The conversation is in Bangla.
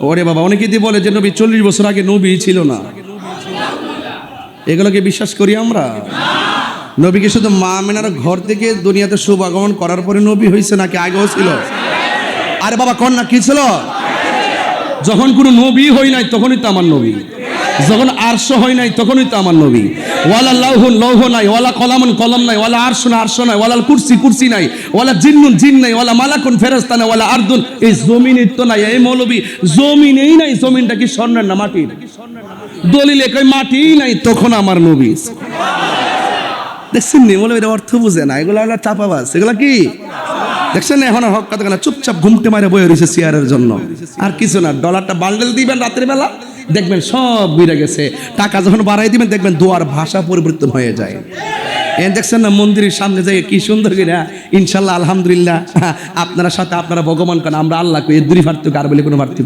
ওরে বাবা, অনেকে দিয়ে বলে যে নবী চল্লিশ বছর আগে নবী ছিল না। এগুলোকে বিশ্বাস করি আমরা? নবীকে শুধু মা মেনার ঘর থেকে দুনিয়াতে শুভ আগমন করার পরে নবী হয়েছে নাকি আগেও ছিল? আরে বাবা, কন্যা কি ছিল? যখন কোনো নবী হই নাই, তখনই তো আমার নবী। যখন আরশ হয় নাই, তখনই তো আমার নবী। ওয়ালা লৌহন লৌহ নাই, ওয়ালা কলামন কলম নাই, ওয়ালা আরশ না আরশ নাই, ওয়ালা কুরসি কুর্সি নাই, ওয়ালা জিন্নুন জিন নাই, ওয়ালা মালাকুন ফেরেস্তা নাই, ওয়ালা আরদুন। এই জমিনের তো নাই, এই মৌলবী, জমিনেই নাই, জমিনটা কি স্বর্ণের না মাটির? দলিলে কই মাটি নাই, তখন আমার নবী। দেখছেন নি মৌলবীর অর্থ বুঝে না, এগুলো হলো চাপাবাস এগুলো কি? দেখছেন এখন হক কথা চুপচাপ ঘুমতে মারে বয়ে রয়েছে চেয়ারের জন্য। আর কিছু না ডলারটা বান্ডেল দিবেন রাতের বেলা। দেখবেন সব বেড়ে গেছে। টাকা যখন বাড়াই দিবেন, দেখবেন দোয়ার ভাষা পরিবর্তন হয়ে যায়। এন দেখছেন না, মন্দিরের সামনে যাই কি সুন্দর কিনা ইনশাল্লাহ, আলহামদুলিল্লাহ আপনারা সাথে আপনারা ভগবান কেন আমরা আল্লাহ কই এর দুই ভারতীয় আর বলে কোনো পার্থক্য